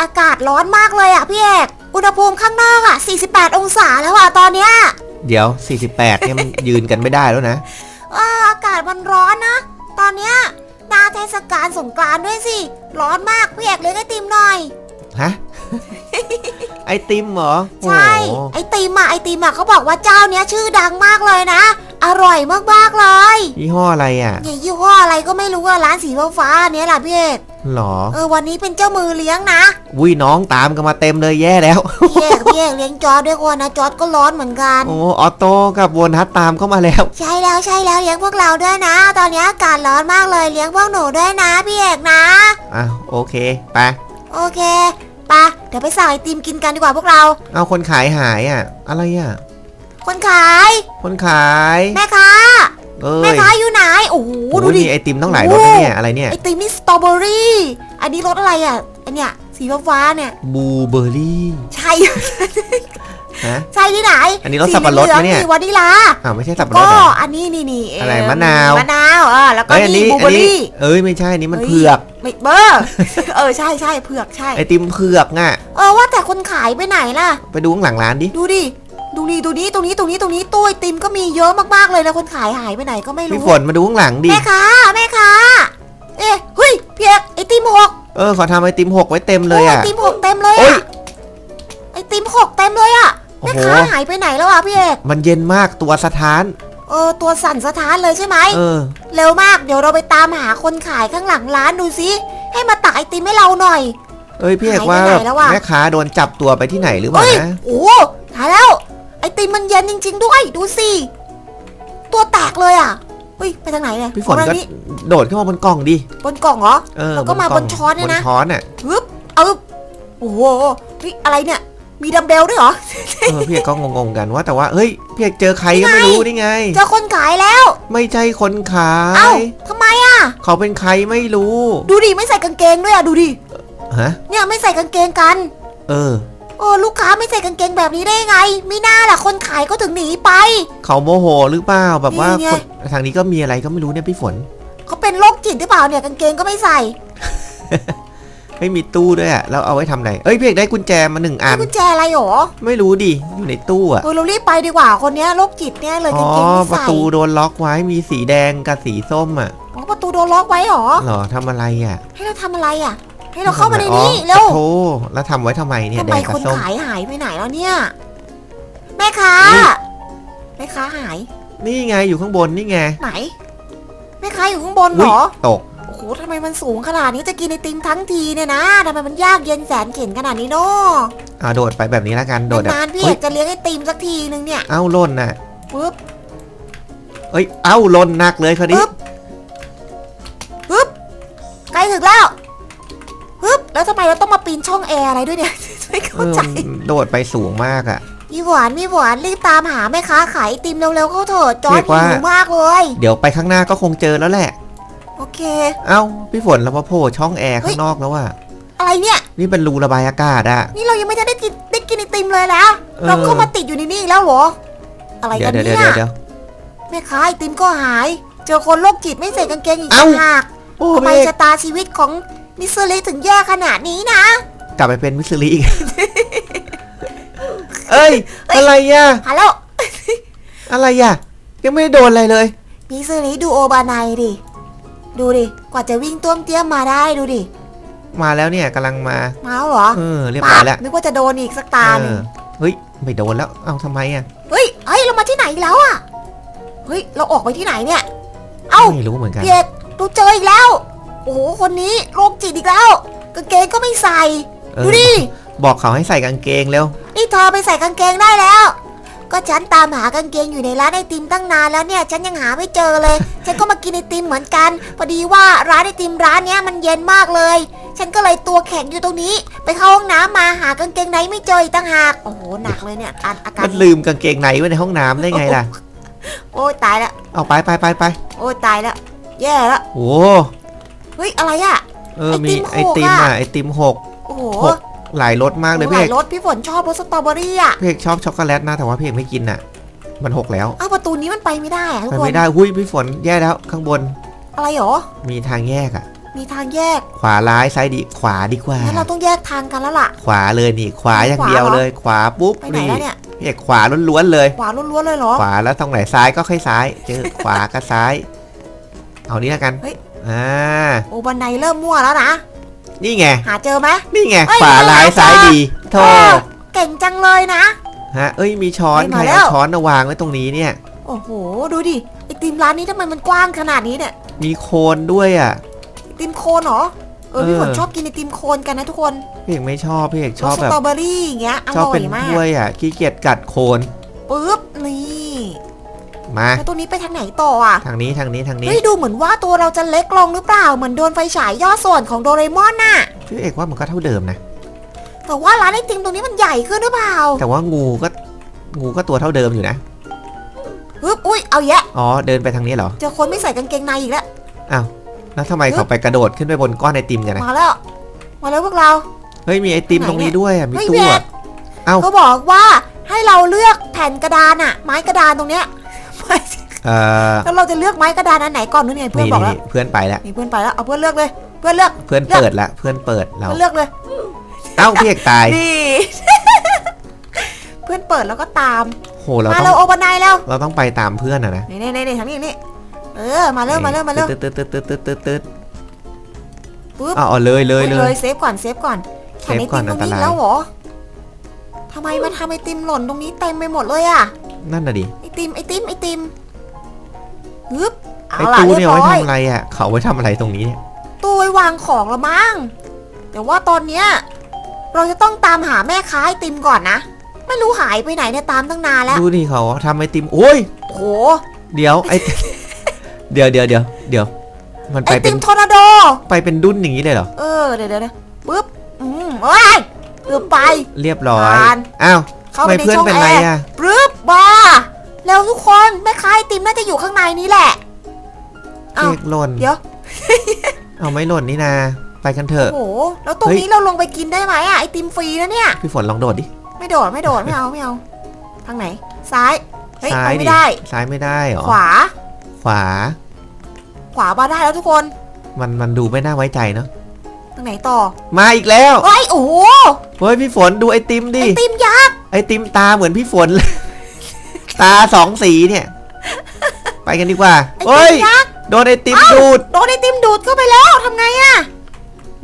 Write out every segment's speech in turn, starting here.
อากาศร้อนมากเลยอะพี่เอก อุณหภูมิข้างนอกอะ 48 องศาแล้วอะตอนเนี้ยเดี๋ยว 48เนี่ยมันยืนกันไม่ได้แล้วนะเอออากาศมันร้อนนะ ตอนเนี้ยหนาเทศกาลสงกรานต์ด้วยสิ ร้อนมากพี่เอกเลี้ยงไอติมหน่อย ฮะ ไอติมเหรอโอ้ใช่โหไอติมอะไอติมอะเขาบอกว่าเจ้าเนี้ยชื่อดังมากเลยนะ อร่อยมากๆเลยยี่ห้ออะไรอะ เนี่ยยี่ห้ออะไรก็ไม่รู้อะร้านสีฟ้าๆเนี้ยแหละพี่เอก หรอเออวันนี้เป็นเจ้ามือเลี้ยงนะวิน้องตามกันมาเต็มเลยแย่แล้วพี่เอกพี่เอกเลี้ยงจอร์ดด้วยคนนะจอร์ดก็ร้อนเหมือนกันโอ้ออโต้กับโวนัทตามเข้ามาแล้ว ใช่แล้วใช่แล้วเลี้ยงพวกเราด้วยนะ ตอนนี้อากาศร้อนมากเลยเลี้ยงพวกหนูด้วยนะพี่เอกนะอะโอเคไปโอเคไปะเดี๋ยวไปสั่งไอติมกินกันดีกว่าพวกเรา เอาคนขายหายอะ อะไรอะคนขาย คนขาย แม่ค้า เอ้แม่ยค้าอยู่ไหนโอ้โหโอ้ดูดิมีไอติมต้องหลายรสนะเนี่ยอะไรเนี่ยไอติมนี่สตรอเบอรี่อันนี้รสอะไรอะไอเนี่ยสีฟ้าๆเนี่ยบลูเบอร์รี่ใช่ฮะใช่ที่ไหน อันนี้รสสับปะรดสีเหลืองไหมเนี่ยๆวานิลาอ้าวไม่ใช่สับปะรก็ดเหรออันนี้นี่นี่อะไรเมะนาวมะนาวเออแล้วก็เอ้ยอันนี่นี้บลูเบอัอนร์นี้รี่เอ้ยไม่ใช่อันนี้มันเฮ้ยเผือกไม่เบอร์เออใช่ใช่เผือกใช่ไอติมเผือกน่ะเออว่าแต่คนขายไปไหนล่ะ ไปดูข้างหลังร้านดิดูดิ ดูนี่ดูนี้ตรงนี้ตรงนี้ตรงนี้ตู้ไอติมก็มีเยอะมากๆเลยนะคนขายหายไปไหนก็ไม่พี่รู้ฝนมาดูข้างหลังดิ แม่ค้าแม่ค้าเอ๊ะเฮ้ยเพียกไอติมหกเออขอทำไอติมหกไว้เต็มเลยโไออะ ติมหกเต็มเลยโอ้ยอะไอติมหกเต็มเลยอะโอ้แม่โห ค้าหายไปไหนแล้วอะพี่เอกมันเย็นมากตัวสะท้าน เออตัวสั่นสะท้านเลยใช่ไหม เออ เร็วมากเดี๋ยวเราไปตามหาคนขายข้างหลังร้านดูสิให้มาตักไอติมให้เราหน่อย เอ้ยพี่เอกหายไปว่าไหนแล้วอะ แม่ค้าโดนจับตัวไปที่ไหนหรือเปล่าเฮ้ยนะ โอ้ตายแล้วไอ ติมมันเย็นจริง ๆ ด้วย ดูสิ ตัวแตกเลยอะเฮ้ยไปทางไหนเนี่ยพี่ฝนเอาก็ทางนี้โดดขึ้นมาบนกล่องดิ บนกล่องเหรอเออแล้วก็มาล่บนช้อนเนี่ยนะบนช้อนอะฮึบเอาโอ้โหเฮ้ยอะไรเนี่ย มีดัมเบลด้วยเหรอเออพี่เอกก็งงๆกันว่าแต่ว่าเฮ้ยพี่เอกเจอใครก็ไม่รู้นี่ไง เจอคนขายแล้ว ไม่ใช่คนขาเอ้ายทำไมอะเขาเป็นใครไม่รู้ ดูดิไม่ใส่กางเกงด้วยอะดูดิฮะเนี่ยไม่ใส่กางเกงกัน เออ เออลูกค้าไม่ใส่กางเกงแบบนี้ได้ไง ไม่น่าล่ะคนขายก็ถึงหนีไป เขาโมโหหรือเปล่าแบบว่านี่ไง คนทางนี้ก็มีอะไรก็ไม่รู้เนี่ยพี่ฝน เขาเป็นโรคจิตหรือเปล่าเนี่ยกางเกงก็ไม่ใส่ไม่มีตู้ด้วยอะแล้วเอาไว้ทำอะไร เอ้ยพี่เอกได้กุญแจมาหนึ่งอันี่นกุญแจอะไรหรอไม่รู้ดิอยู่ในตู้อะเออเรารีบไปดีกว่าคนเนี้ยโรคจิตเนี่ยเลยอ๋กาองเกงไม่ประใส่ตูโดนล็อกไว้มีสีแดงกับสีส้มอะอ๋อประตูโดนล็อกไว้หรอ เหรอทำอะไรอะให้เราทำอะไรอะ ให้เราเข้ามาในนี้อ๋อเร็วปะโทแล้วทำไว้ทำไมเนี่ยทำแดไมงกัคบนส้มขายหายไปไหนแล้วเนี่ย แม่ค้าอุ๊ยแม่ค้าหายนี่ไงอยู่ข้างบนนี่ไงไหน แม่ค้าอยู่ข้างบนเหรอุ๊ยอ ตก โอ้โหทำไมมันสูงขนาดนี้จะกินไอติมทั้งทีเนี่ยนะทำไมมันยากเย็นแสนเข็นขนาดนี้เนาะอ่าโดดไปแบบนี้แล้วกันโดดแบบนานๆพี่เฮ้เอยกจะเลี้ยงไอติมสักทีนึงเนี่ยเอ้าล่นน่ะปึ๊บ เอ้ยเอ้าล่นหนักเลยคราวนี้ปึ๊บ ปึ๊บ ใกล้ถึงแล้วปึ๊บ แล้วทำไมเราต้องมาปีนช่องแอร์อะไรด้วยเนี่ย ไม่เอเข้าอใจมันโดดไปสูงมากอะพี่หวานพี่หวานรีบตามหาแม่ค้าขายไอติมเร็วๆเข้าเถอะจอเรีร์ดยกว่า หิวมากเลย เดี๋ยวไปข้างหน้าก็คงเจอแล้วแหละ โอเค เอ้าพี่ฝนเรามาโผล่ช่องแอร์เฮ้ข้ายงนอกแล้วว่ะอะไรเนี่ย นี่เป็นรูระบายอากาศอะ นี่เรายังไม่ทันได้กินได้กินไอติมเลยนะเออ เราก็มาติดอยู่ในนี่อีกแล้วเหรอ อะไรเดี๋ยกัวนเดี๋ยวเนี่เดี๋ยวยเดี๋ยว แม่ค้าไอติมก็หาย เจอคนโรคจิตไม่ใส่กางเกงอีกเอ้า ต่างหากโอ้ทำไมพี่เอกชะตาชีวิตของ มิสซิลิถึงแย่ขนาดนี้นะ กลับไปเป็นมิสซิลีอีก เอ้ย อะไรอะ ฮัลโหล อะไรอะ ยังไม่ได้โดนอะไรเลย มิสซิลิดูโอบานายดิ ดูดิ กว่าจะวิ่งต้วมเตี้ยมมาได้ดูดิ มาแล้วเนี่ยกำลังมา มาแล้วเหรอ เออ เรียบร้อยแล้วนึกว่าจะโดนอีกสักตาหนึ่งเออเฮ้ย ไม่โดนแล้ว เอ้าทำไมอะ เฮ้ยเฮ้ย เรามาที่ไหนอีกแล้วอะ เฮ้ย เราออกไปที่ไหนเนี่ย เอ้า ไม่รู้เหมือนกันพี่เอกเราเจออีกแล้ว โอ้โห คนนี้โรคจิตอีกแล้วกางเกงก็ไม่ใส่ เออ ดูดิบอกเขาให้ใส่กางเกงเร็ว นี่เธอไปใส่กางเกงได้แล้ว ก็ฉันตามหากางเกงอยู่ในร้านไอติมตั้งนานแล้วเนี่ย ฉันยังหาไม่เจอเลย ฉันก็มากินไอติมเหมือนกัน พอดีว่าร้านไอติมร้านเนี้ยมันเย็นมากเลย ฉันก็เลยตัวแข็งอยู่ตรงนี้ ไปเข้าห้องน้ำมาหากางเกงไหนไม่เจออีกตั้งหาก โอ้โห หนักเลยเนี่ยอาอาการมันลืมกางเกงในไว้ในห้องน้ำได้ไงล่ะ โอ้ยตายแล้ว เอาไปไปไปไปโอ้ยตายแล้ว แย่แล้ว โอ้ เฮ้ยอะไรอะเออมีไอไอติติมมหกอะอะไอติมหกโอ้โหหกหลายรสมากเลยหพี่ลาเอยกรสพี่ฝนชอบรสสตรอเบอรี่อะพี่เอกชอบช็อกโกแลตนะแต่ว่าพี่เอกไม่กินอะ มันหกแล้วอ้าวประตูนี้มันไปไม่ได้อะทุกไปคน ไม่ได้หุ้ยพี่ฝนแย่แล้วข้างบนอะไรหรอ มีทางแยกอะ มีทางแยกขวาร้ายซ้ายดีขวาดีกว่า งั้นเราต้องแยกทางกันแล้วล่ะ ขวาเลยนี่ขวาอย่างเดียวเลย ขวาปุ๊บไปไหนนี่แล้วเนี่ย พี่เอกขวาล้วนๆเลย ขวาล้วนๆเลยเหรอ ขวาแล้วตรงไหนซ้ายก็ค่อยซ้าย เจอขวาก็ซ้าย เอานี้แล้วกัน เฮ้ย อ่าโอ้บันไดเริ่มมั่วแล้วนะ นี่ไง หาเจอไหม นี่ไงเอ้ยขวาร้ายไม่ได้ซ้ายดีโทเออษเก่งจังเลยนะ ฮะเอ้ยมีช้อนเฮ้ยใครมาแล้เอาวช้อนมาวางไว้ตรงนี้เนี่ย โอ้โห ดูดิไอติมร้านนี้ทำไมมันกว้างขนาดนี้เนี่ยมีโคนด้วยอะ ไอติมโคนเหรอเออพี่เออฝนชอบกินไอติมโคนกันนะทุกคนพี่เอกไม่ชอบพี่เอกชรอสบสแบบตรอเบอรี่อย่างเงี้ยอชอบร่อเป็ยนมากถ้วยอะขี้เกียจกัดโคนปึ๊บนี่ มาแล้วตัวนี้ไปทางไหนต่ออะ ทางนี้ทางนี้ทางนี้เฮ้ยดูเหมือนว่าตัวเราจะเล็กลงหรือเปล่า เหมือนโดนไฟฉายย่อส่วนของโดเรมอนน่ะพี่เอกว่ามันก็เท่าเดิมนะ แต่ว่าร้านไอติมตรงนี้มันใหญ่ขึ้นหรือเปล่า แต่ว่างูก็งูก็ตัวเท่าเดิมอยู่นะปึ๊บอุ้ยเอาแยะ อ๋อเดินไปทางนี้เหรอ เจอคนไม่ใส่กางเกงในอีกแล้ว อ้าวแล้วทำไมเขาไปกระโดดขึ้นไปบนก้อนไอติมกันนะ มาแล้ว มาแล้วพวกเรา เฮ้ยมีไอติมตรงนี้ด้วยอะมีเฮ้ยตู้เบียอะดเอ้าเขาบอกว่าให้เราเลือกแผ่นกระดานอะไม้กระดานตรงเนี้ยไม่ใช่ เอ่อแล้วเราจะเลือกไม้กระดานอันไหนก่อนนู่นไงเพื่อนนี่บอกแล้วนี่เพื่อนไปแล้วนี่เพื่อนไปแล้วเอาเพื่อนเลือกเลย เพื่อนเลือกเพื่อนเลือกเปิดละเพื่อนเปิดเราเพื่อนเลือกเลยเอ้าพี่เอกตายนี่เพื่อนเปิดแล้วก็ตามโหเรามาต้เราองโอบันไดแล้วเราต้องไปตามเพื่อนอะนะนี่นี่นี่ทำนี่นี่เออมาเริ่มมาเริ่มมาเริ่มตึ๊ดตึ๊ดตึ๊ดตึ๊ดตึ๊ดตึ๊ดตึ๊ดปึ๊บอ๋อาเลยเลยเลเลย ยเซฟก่อนเซฟก่อนเซแผ่นฟไอก่ติอนมตรงนี้อันตราย แล้วเหรอทำไมมาทำไอติมหล่นตรงนี้เต็มไปหมดเลยอะนั่นน่ะดิไอติมไอติมไอติม ฮึบเอาไอล่ะตู้เรียเนี่ยบเอาร้ไว้อย ทำอะไรอะ เขาไว้ทำอะไรตรงนี้เนี่ย ตู้ไว้วางของละมั้งแต่ว่าตอนเนี้ยเราจะต้องตามหาแม่ค้าไอติมก่อนนะ ไม่รู้หายไปไหนเนี่ยตามตั้งนานแล้วดูดิเขาทำไอติม โอ้ยโหเดี๋ยวไอ เดี๋ยวเดี๋ยวเดี๋ยวเดี๋ยว มันไอไปเป็ตินมทอร์นาโด ไปเป็นดุ้นอย่างนี้เลยเหรอ เออเดี๋ยวเดี๋ยวเดี๋ยวปึ๊บอืมเอ้ยเกือบไป เรียบร้อย ผ่าน อ้าวเข้าทำไปไมในเพื่อนช่องเป็นแอไรร์อะ ปึ๊บบ้า เร็วทุกคนแม่ค้าไอติมน่าจะอยู่ข้างในนี้แหละเค้กหล่นเดี๋ยวเอาไม่หล่นนี่นา ไปกันเถอะ โอ้โหแล้วตรงเฮ้ยนี้เราลงไปกินได้ไหมอะไอติมฟรีนะเนี่ย พี่ฝนลองโดดดิ ไม่โดดไม่โดดไม่เอาไม่เอาทางไหน ซ้ายเฮ้ยซ้าไปยดิไม่ได้ ซ้ายไม่ได้เหรอ ขวา ขวา ขวามาได้แล้วทุกคนมันมันดูไม่น่าไว้ใจเนาะ ทางไหนต่อมาอีกแล้ว เฮ้ยโอ้โหเฮ้ยพี่ฝนดูไอติมไอดิ ติมยักษ์ไอติมตาเหมือนพี่ฝนเลย ตาสองสีเนี่ย ไปกันดีกว่าไอติเฮ้มยยักษ์โดนไอติมดูดโดนไอติมดูดเข้าไปแล้วทำไงอะ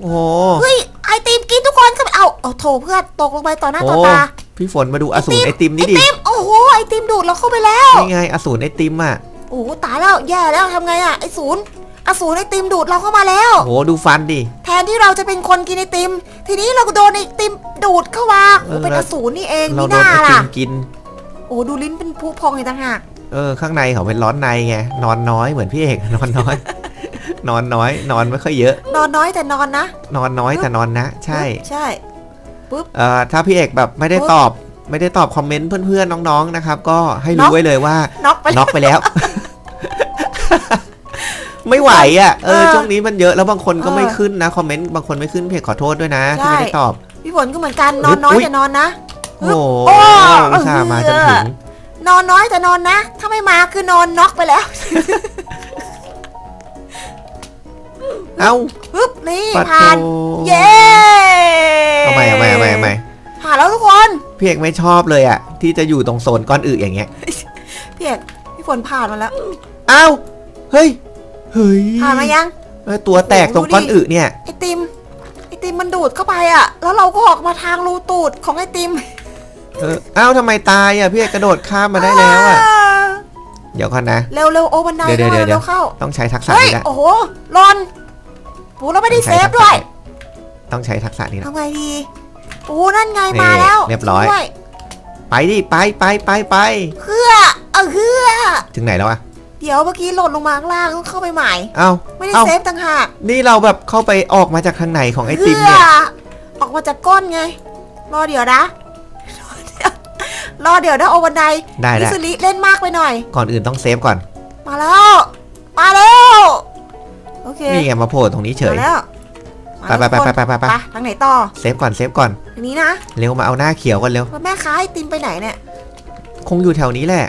โอ้โหเฮ้ยไอติมกินทุกคนเข้าไปเอาเอาโถเพื่อนตกลงไปต่อหน้าต่อโอ้ตาพี่ฝนมาดูอสูรไอติมไอนี่ดิติมโอ้โหไอติมดูดเราเข้าไปแล้ว นี่ไงอสูรไอติมอะโอ้โหตายแล้วแย่แล้วทำไงอะไอศูนย์อสูรไอติมดูดเราเข้ามาแล้ว โอ้โหดูฟันดิ แทนที่เราจะเป็นคนกินไอติม ทีนี้เราก็โดนไอติมดูดเข้ามาโอ้เออเป็นแล้อวสูรนี่เองเรานี่โดนน่าไอติล่ะมกินโอ้ดูลิ้นเป็นพุพองอีกต่างหากเออข้างในเขาเป็นร้อนในไงนอนน้อยเหมือนพี่เอกนอนน้อย นอนน้อย นอนไม่ค่อยเยอะ นอนน้อยแต่นอนนะนอนน้อยแต่นอนนะ ใช่ ใช่เอ่อถ้าพี่เอกแบบไม่ได้ตอบ ไม่ได้ตอบคอมเมนต์เพื่อนๆน้องๆนะครับ ก็ให้น็รู้อกไว้เลยว่าน็อกไปน็อกไปแล้ว ไม่ไหวอะเออเออช่วงนี้มันเยอะแล้วบางคนก็เออไม่ขึ้นนะคอมเมนต์บางคนไม่ขึ้นพี่เอกขอโทษด้วยนะใช่ที่ไม่ได้ตอบพี่ฝนก็เหมือนกันนอนน้อยอุ๊ยแต่นอนนะโอ้ โหโอ้อุตส่าห์มาจนถึง นอนน้อยแต่นอนนะ ถ้าไม่มาคือนอนน็อกไปแล้ว เอ้าปึ๊บนี่ปัดผ่าน โถเย้เอาใหม่เอาใหม่เอาใหม่เอาใหม่ผ่านแล้วทุกคนพี่เอกไม่ชอบเลยอะ ที่จะอยู่ตรงโซนก้อนอึอย่างเงี้ยพี่เอกพี่ฝนผ่านมาแล้ว เอ้าเฮ้ยเฮ้ยผ่านมายัง เออตัวแตกตรงก้อนอึเนี่ย ไอติม ไอติมมันดูดเข้าไปอะแล้วเราก็ออกมาทางรูตูดของไอติม เออเอ้าทำไมตายอะพี่เอกกระโดดข้ามมาได้แล้วอะ เดี๋ยวก่อนนะ เร็วเร็วโอบันไดเดี๋ยวเข้ามาเดี๋ยวเดี๋เร็ยววเข้า ต้องใช้ทักษะเฮ้ย นี้แหละโอ้โหรอนปูเราไม่ได้เซฟด้วยต้องใช้ทักษะนี้นะทำไงดีโอ้นั่นไงนี่มาแล้วเรียบร้อย ช่วไปดิไปไปไปไปเพื่อเออเพื่อถึงไหนแล้วอะเดี๋ยวเมื่อกี้หล่นลงมาข้างล่างต้องเข้าไปใหม่ เอ้าไม่ได้เอ้าเซฟต่างหากนี่เราแบบเข้าไปออกมาจากทางไหนของไอติมเพื่เนี่ยอออกมาจากก้นไง รอเดี๋ยวนะ รอเดี๋ยวนะโอบันไดได้มิได้สลิเล่นมากไปหน่อย ก่อนอื่นต้องเซฟก่อน มาแล้ว มาแล้ว โอเคนี่ไงมาโผล่ตรงนี้เฉย มาแล้วไปไปไปไปไปไปไปไปทางไหนต่อเซฟก่อนเซฟก่อนทางนี้นะเร็วมาเอาหน้าเขียวก่อนเร็ว แล้วแม่ค้าไอติมไปไหนเนี่ย คงอยู่แถวนี้แหละ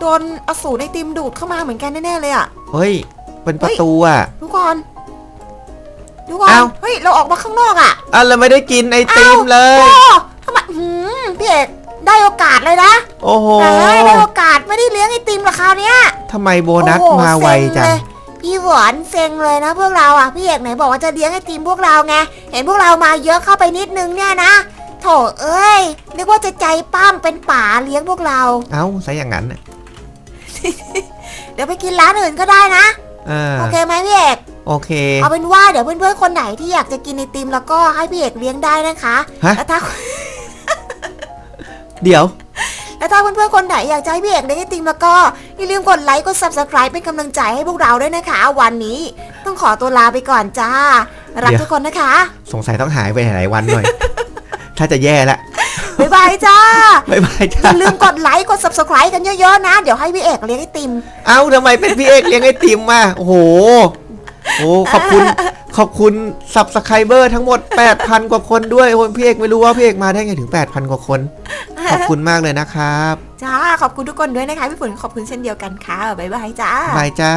โดนอสูรไอติมดูดเข้ามาเหมือนกันแน่ๆเลยอะ เฮ้ย เป็นประตูอะทุกคนดูก่อนเอ้า เฮ้ย เราออกมาข้างนอกอะ อะเราไม่ได้กินไอติมเลย โอ้ ได้โอกาสเลยนะโอ้โหเอ้ยได้โอกาสไม่ได้เลี้ยงไอติมหรอกคราวเนี้ยทำไมโบนัสโอ้โหมาไวเซ็จังเลยพี่หวานเซ็งเลยนะพวกเราอะพี่เอกไหนบอกว่าจะเลี้ยงไอติมพวกเราไงเห็นพวกเรามาเยอะเข้าไปนิดนึงเนี่ยนะโถเอ้ยนึกว่าจะใจป้ามเป็นป่าเลี้ยงพวกเรา เอ้าซะอย่างนั้นน่ะเดี๋ยวไปกินร้านอื่นก็ได้นะอ่าโอเคไหมพี่เอกโอเค เอาเป็นว่าเดี๋ยวเพื่อนๆคนไหนที่อยากจะกินไอติมแล้วก็ให้พี่เอกเลี้ยงได้นะคะฮะแล้วถ้า เดี๋ยว แล้วถ้าเพื่อนๆคนไหนอยากจะให้พี่เอกเลี้ยงไอติมแล้วก็ อย่าลืมกดไลค์กด subscribe เป็นกำลังใจให้พวกเราด้วยนะคะ วันนี้ต้องขอตัวลาไปก่อนจ้า รักเดี๋ยวทุกคนนะคะ สงสัยต้องหายไปหลายๆวันหน่อย ถ้าจะแย่ละบ๊ายบายจ้าบ๊ายบายอจ้าย่าลืมกดไลค์กด subscribe กันเยอะๆนะ เดี๋ยวให้พี่เอกเลี้ยงไอติม เอ้าทำไมเป็นพี่เอกเลี้ยงไอติมมาโอ้โหโอ้ขอบคุณ ขอบคุณสับสไครเบอร์ทั้งหมด 8,000 กว่าคนด้วยโอ้ยพี่เอกไม่รู้ว่าพี่เอกมาได้ไงถึง 8,000 กว่าคน ขอบคุณมากเลยนะครับจ้าขอบคุณทุกคนด้วยนะคะพี่ฝนขอบคุณเช่นเดียวกันค่ะบ๊ายบายจ้าบายจ้า